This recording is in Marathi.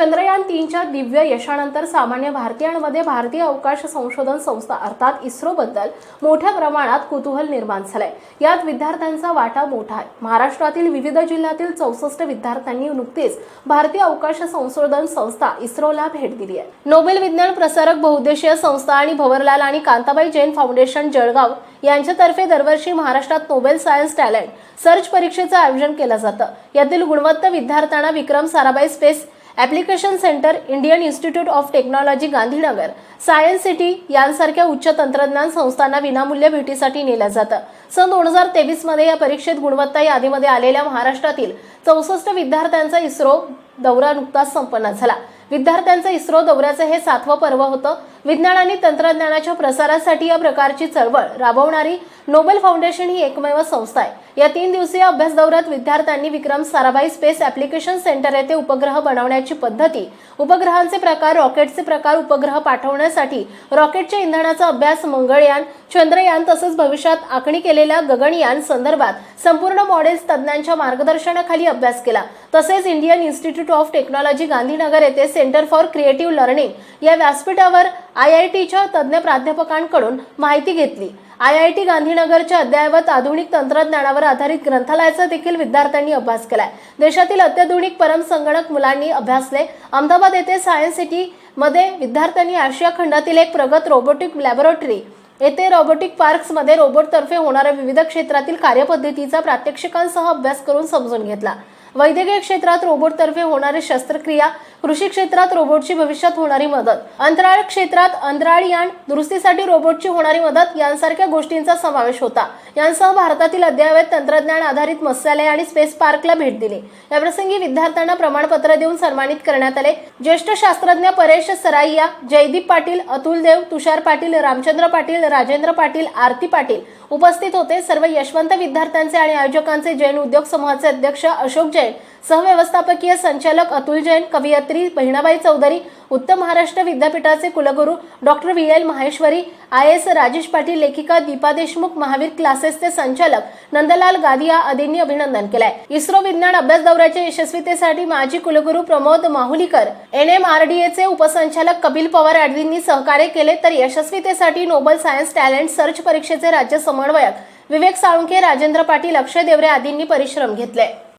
चंद्रयान तीनच्या दिव्य यशानंतर सामान्य भारतीयांमध्ये भारतीय अवकाश संशोधन संस्था अर्थात इस्रोबद्दल मोठ्या प्रमाणात कुतूहल निर्माण झालंय. यात विद्यार्थ्यांचा वाटा मोठा आहे. महाराष्ट्रातील विविध जिल्ह्यातील चौसष्ट विद्यार्थ्यांनी नुकतीच भारतीय अवकाश संशोधन संस्था इस्रोला भेट दिली आहे. नोबेल विज्ञान प्रसारक बहुउद्देशीय संस्था आणि भवरलाल आणि कांताबाई जैन फाउंडेशन जळगाव यांच्यातर्फे दरवर्षी महाराष्ट्रात नोबेल सायन्स टॅलेंट सर्च परीक्षेचं आयोजन केलं जातं. यातील गुणवत्ता विद्यार्थ्यांना Vikram Sarabhai space application centre Indian institute of technology Gandhinagar science city यांसारख्या उच्च तंत्रज्ञान संस्थांना विनामूल्य भेटीसाठी नेलं जातं. सन दोन हजार तेवीसमध्ये या परीक्षेत गुणवत्ता यादीमध्ये आलेल्या महाराष्ट्रातील चौसष्ट विद्यार्थ्यांचा इस्रो दौरा नुकताच संपन्न झाला. विद्यार्थ्यांचं इस्रो दौऱ्याचं हे सातवं पर्व होतं. विज्ञान आणि तंत्रज्ञानाच्या प्रसारासाठी या प्रकारची चळवळ राबवणारी नोबेल फाउंडेशन ही एकमेव संस्था आहे. या तीन दिवसीय अभ्यास दौऱ्यात विद्यार्थ्यांनी Vikram Sarabhai space application centre येथे उपग्रह बनवण्याची पद्धती उपग्रहांचे प्रकार रॉकेटचे प्रकार उपग्रह पाठवण्यासाठी रॉकेटच्या इंधनाचा अभ्यास मंगळयान चंद्रयान तसंच भविष्यात आखणी केलेल्या गगनयान संदर्भात संपूर्ण मॉडेल्स तज्ज्ञांच्या मार्गदर्शनाखाली अभ्यास केला. तसेच Indian institute of technology Gandhinagar येथे सेंटर फॉर क्रिएटिव्ह लर्निंग या व्यासपीठावर आय आय टीच्या तज्ज्ञ प्राध्यापकांकडून माहिती घेतली. आय आय टी गांधीनगरच्या अद्ययावत आधुनिक तंत्रज्ञानावर आधारित ग्रंथालयाचा देखील विद्यार्थ्यांनी अभ्यास केलाय. देशातील अत्याधुनिक परम संगणक मुलांनी अभ्यासले. अहमदाबाद येथे सायन्स सिटी मध्ये विद्यार्थ्यांनी आशिया खंडातील एक प्रगत रोबोटिक लॅबोरेटरी येथे रोबोटिक पार्क्समध्ये रोबोटतर्फे होणाऱ्या विविध क्षेत्रातील कार्यपद्धतीचा प्रात्यक्षिकांसह अभ्यास करून समजून घेतला. वैद्यकीय क्षेत्रात रोबोटतर्फे होणारी शस्त्रक्रिया कृषी क्षेत्रात रोबोटची भविष्यात होणारी मदत अंतराळ क्षेत्रात अंतराळयान दुरुस्तीसाठी रोबोटची होणारी मदत यांसारख्या गोष्टींचा समावेश होता. यांसह भारतातील अद्ययावत तंत्रज्ञान आधारित मत्स्यालय आणि स्पेस पार्कला भेट दिली. याप्रसंगी विद्यार्थ्यांना प्रमाणपत्र देऊन सन्मानित करण्यात आले. ज्येष्ठ शास्त्रज्ञ परेश सराईया जयदीप पाटील अतुल देव तुषार पाटील रामचंद्र पाटील राजेंद्र पाटील आरती पाटील उपस्थित होते. सर्व यशवंत विद्यार्थ्यांचे आणि आयोजकांचे जैन उद्योग समूहाचे अध्यक्ष अशोक जैन सहव्यवस्थापकीय संचालक अतुल जैन कवयित्री बहिणाबाई चौधरी उत्तम महाराष्ट्र विद्यापीठाचे कुलगुरू doctor V L Maheshwari I S Rajesh Patil लेखिका दीपा देशमुख महावीर क्लासेसचे संचालक नंदलाल गादिया आदींनी अभिनंदन केलंय. इस्रो विज्ञान अभ्यास दौऱ्याच्या यशस्वीतेसाठी माजी कुलगुरू Pramod Mahulikar N M R D एचे उपसंचालक कपिल पवार आदींनी सहकार्य केले तर यशस्वीतेसाठी नोबल सायन्स टॅलेंट सर्च परीक्षेचे राज्य समन्वयक विवेक साळुंखे राजेंद्र पाटील अक्षय देवरे आदींनी परिश्रम घेतले.